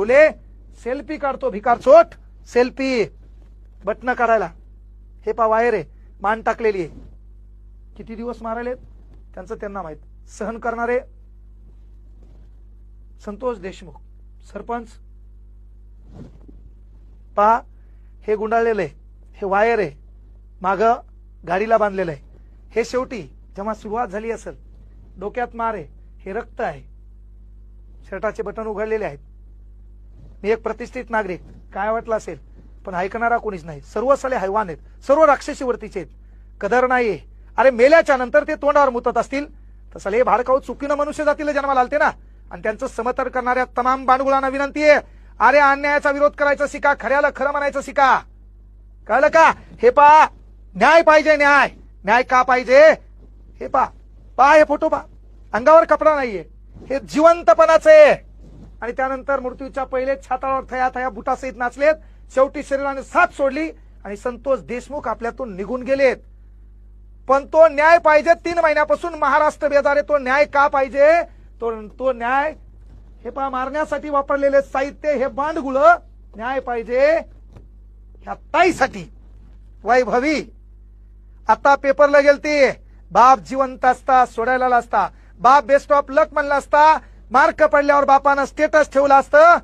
गुले सेल्फी काढतो भिकार चोट सेल्फी. बटन काढायला. हे पा वायर आहे. मान टाकलेली आहे. किती दिवस मारायले त्यांचं त्यांना माहीत. सहन करणारे संतोष देशमुख सरपंच. पा हे गुंडाळलेलं आहे. हे वायर आहे. माग गाडीला बांधलेलं आहे. हे शेवटी जेव्हा सुरुवात झाली असेल डोक्यात मार आहे. हे रक्त आहे. शर्टाचे बटन उघडलेले आहेत. मी एक प्रतिष्ठित नागरिक. काय वाटलं असेल? पण ऐकणारा कोणीच नाही. सर्व साले हैवान आहेत. सर्व राक्षसी वरतीचे आहेत. कदर नाहीये. अरे मेल्याच्या नंतर ते तोंडावर मुतत असतील. तर हे भाडकाऊ चुकीनं मनुष्य जातीला जन्माला आलते ना? आणि त्यांचं समर्थन करणाऱ्या तमाम बांडगुळांना विनंती आहे. अरे अन्यायाचा विरोध करायचा शिका खऱ्याला खरं म्हणायचं शिका. कळलं का? हे पा न्याय पाहिजे न्याय. न्याय का पाहिजे? हे पा पा हे फोटो पा. अंगावर कपडा नाहीये. हे जिवंतपणाचं आहे. आणि त्यानंतर मृत्यूच्या पहिले छातावर थया थया बुटासहित नाचलेत. शेवटी शरीराने साथ सोडली आणि संतोष देशमुख आपल्यातून निघून गेलेत. पण तो न्याय पाहिजे तीन महिन्यापासून. महाराष्ट्र बेजारे तो न्याय का पाहिजे? तो तो न्याय हे पा मारण्यासाठी वापरलेले साहित्य हे बांडगुळ न्याय पाहिजे ह्या ताईसाठी. वैभवी आता पेपरला गेलती. बाप जिवंत असता सोडायला असता बाप बेस्ट ऑफ लक म्हणला असता. मार्क पडल्यावर बापानं स्टेटस ठेवलं असतं.